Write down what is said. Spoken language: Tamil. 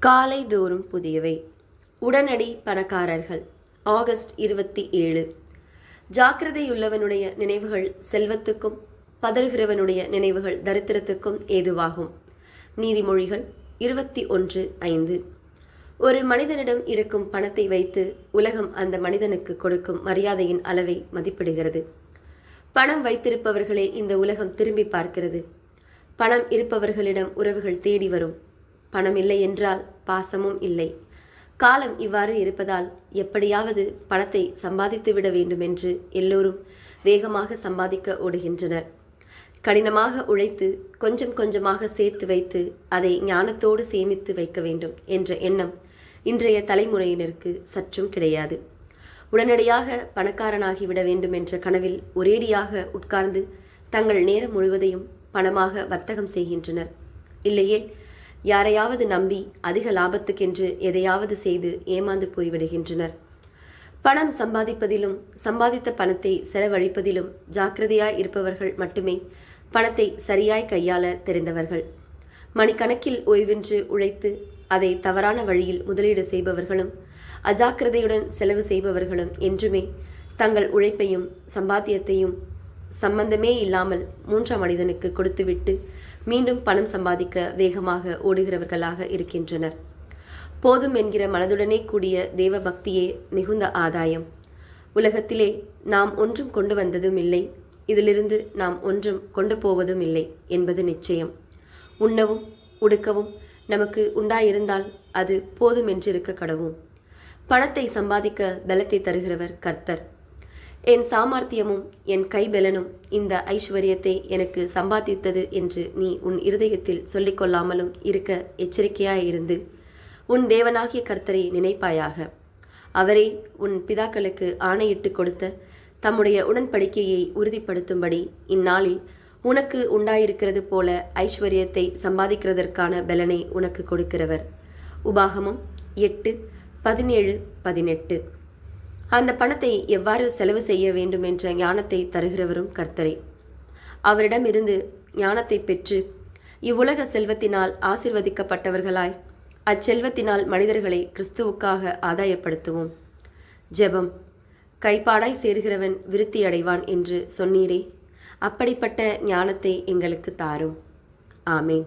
காலை தோறும் புதியவை. உடனடி பணக்காரர்கள். ஆகஸ்ட் இருபத்தி ஏழு. ஜாக்கிரதையுள்ளவனுடைய நினைவுகள் செல்வத்துக்கும் பதறுகிறவனுடைய நினைவுகள் தரித்திரத்துக்கும் ஏதுவாகும். நீதிமொழிகள் இருபத்தி ஒன்று ஐந்து. ஒரு மனிதனிடம் இருக்கும் பணத்தை வைத்து உலகம் அந்த மனிதனுக்கு கொடுக்கும் மரியாதையின் அளவை மதிப்பிடுகிறது. பணம் வைத்திருப்பவர்களே இந்த உலகம் திரும்பி பார்க்கிறது. பணம் இருப்பவர்களிடம் உறவுகள் தேடி வரும். பணம் இல்லை என்றால் பாசமும் இல்லை. காலம் இவ்வாறு இருப்பதால் எப்படியாவது பணத்தை சம்பாதித்து விட வேண்டும் என்று எல்லோரும் வேகமாக சம்பாதிக்க ஓடுகின்றனர். கடினமாக உழைத்து கொஞ்சம் கொஞ்சமாக சேர்த்து வைத்து அதை ஞானத்தோடு சேமித்து வைக்க வேண்டும் என்ற எண்ணம் இன்றைய தலைமுறையினருக்கு சற்றும் கிடையாது. உடனடியாக பணக்காரனாகிவிட வேண்டும் என்ற கனவில் ஒரேடியாக உட்கார்ந்து தங்கள் நேரம் முழுவதையும் பணமாக வர்த்தகம் செய்கின்றனர். இல்லையே யாரையாவது நம்பி அதிக லாபத்துக்கென்று எதையாவது செய்து ஏமாந்து போய்விடுகின்றனர். பணம் சம்பாதிப்பதிலும் சம்பாதித்த பணத்தை செலவழிப்பதிலும் ஜாக்கிரதையாய் இருப்பவர்கள் மட்டுமே பணத்தை சரியாய் கையாள தெரிந்தவர்கள். மணிக்கணக்கில் ஓய்வின்றி உழைத்து அதை தவறான வழியில் முதலீடு செய்பவர்களும் அஜாக்கிரதையுடன் செலவு செய்பவர்களும் என்றுமே தங்கள் உழைப்பையும் சம்பாத்தியத்தையும் சம்பந்தமே இல்லாமல் மூன்றாம் மனிதனுக்கு கொடுத்துவிட்டு மீண்டும் பணம் சம்பாதிக்க வேகமாக ஓடுகிறவர்களாக இருக்கின்றனர். போதும் என்கிற மனதுடனே கூடிய தேவ பக்தியே மிகுந்த ஆதாயம். உலகத்திலே நாம் ஒன்றும் கொண்டு வந்ததும் இல்லை இதிலிருந்து நாம் ஒன்றும் கொண்டு போவதும் இல்லை என்பது நிச்சயம். உண்ணவும் உடுக்கவும் நமக்கு உண்டாயிருந்தால் அது போதுமென்றிருக்க கடவும் பணத்தை சம்பாதிக்க பலத்தை தருகிறவர் கர்த்தர். என் சாமர்த்தியமும் என் கைபெலனும் இந்த ஐஸ்வர்யத்தை எனக்கு சம்பாதித்தது என்று நீ உன் இருதயத்தில் சொல்லிக்கொள்ளாமலும் இருக்க எச்சரிக்கையாயிருந்து உன் தேவனாகிய கர்த்தரை நினைப்பாயாக. அவரே உன் பிதாக்களுக்கு ஆணையிட்டு கொடுத்த தம்முடைய உடன்படிக்கையை உறுதிப்படுத்தும்படி இந்நாளில் உனக்கு உண்டாயிருக்கிறது போல ஐஸ்வர்யத்தை சம்பாதிக்கிறதற்கான பலனை உனக்கு கொடுக்கிறவர். உபாகமம் எட்டு பதினேழு பதினெட்டு. அந்த பணத்தை எவ்வாறு செலவு செய்ய வேண்டும் என்ற ஞானத்தை தருகிறவரும் கர்த்தரே. அவரிடமிருந்து ஞானத்தை பெற்று இவ்வுலக செல்வத்தினால் ஆசிர்வதிக்கப்பட்டவர்களாய் அச்செல்வத்தினால் மனிதர்களை கிறிஸ்துவுக்காக ஆதாயப்படுத்துவோம். ஜெபம். கைப்பாடாய் சேர்கிறவன் விருத்தி அடைவான் என்று சொன்னீரே. அப்படிப்பட்ட ஞானத்தை எங்களுக்கு தாரும். ஆமேன்.